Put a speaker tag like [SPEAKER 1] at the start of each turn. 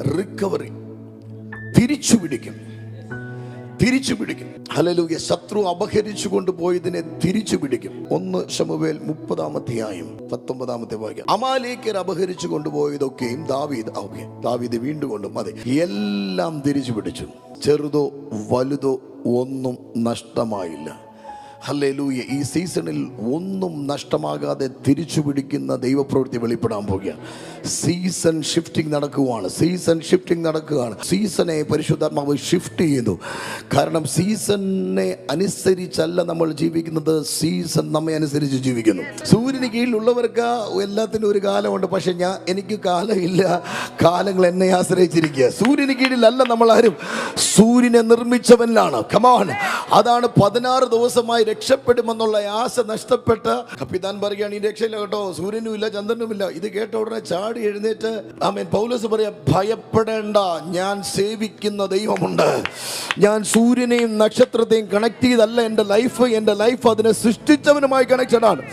[SPEAKER 1] Recovery തിരിച്ചു പിടിക്കും. തിരിച്ചു പിടിക്കും. ഹലലൂയ ശത്രു അപഹരിച്ചു കൊണ്ടുപോയതിനെ തിരിച്ചു പിടിക്കും. ഒന്ന് ശമുവേൽ മുപ്പതാമത്തെയായും പത്തൊമ്പതാമത്തെ വാക്യം. അമാലേക്കർ അപഹരിച്ചു കൊണ്ടുപോയതൊക്കെയും ദാവീദ് ഓക്കെ ദാവീദ് വീണ്ടും കൊണ്ടും അതെ. എല്ലാം തിരിച്ചു പിടിച്ചു. ചെറുതോ വലുതോ ഒന്നും നഷ്ടമായില്ല. ഹല്ലേലൂയ. ഈ സീസണിൽ ഒന്നും നഷ്ടമാകാതെ തിരിച്ചു പിടിക്കുന്ന ദൈവപ്രവൃത്തി വെളിപ്പെടാൻ പോവുകയാണ്. സീസൺ ഷിഫ്റ്റിംഗ് നടക്കുകയാണ് സീസൺ ഷിഫ്റ്റിംഗ് നടക്കുകയാണ്. സീസണെ പരിശുദ്ധാത്മാവ് ഷിഫ്റ്റ് ചെയ്യുന്നു. കാരണം സീസണിനെ അനുസരിച്ചല്ല നമ്മൾ ജീവിക്കുന്നത്. സീസൺ നമ്മെ അനുസരിച്ച് ജീവിക്കുന്നു. സൂര്യന് കീഴിലുള്ളവർക്ക് എല്ലാത്തിനും ഒരു കാലമുണ്ട്. പക്ഷെ ഞാൻ എനിക്ക് കാലമില്ല. കാലങ്ങൾ എന്നെ ആശ്രയിച്ചിരിക്കുക. സൂര്യന് കീഴിലല്ല നമ്മൾ ആരും സൂര്യനെ നിർമ്മിച്ചവനിലാണ്. കമാൻ അതാണ് പതിനാറ് ദിവസമായി രക്ഷപ്പെടുമെന്നുള്ള ആശ നഷ്ടപ്പെട്ട കപ്പിതാൻ പറയുകയാണ് ഈ രക്ഷയില്ല കേട്ടോ. സൂര്യനും ഇല്ല ചന്ദ്രനും ഇല്ല ഇത് കേട്ട ഉടനെ ചാടി എഴുന്നേറ്റ് ആമേൻ. പൗലോസ് പറയാ ഭയപ്പെടേണ്ട. ഞാൻ സേവിക്കുന്ന ദൈവമുണ്ട്. ഞാൻ സൂര്യനെയും നക്ഷത്രത്തെയും കണക്ട് ചെയ്തല്ല എന്റെ ലൈഫ് എന്റെ ലൈഫ് അതിനെ സൃഷ്ടിച്ചവനുമായി കണക്ഷൻ ആണ്.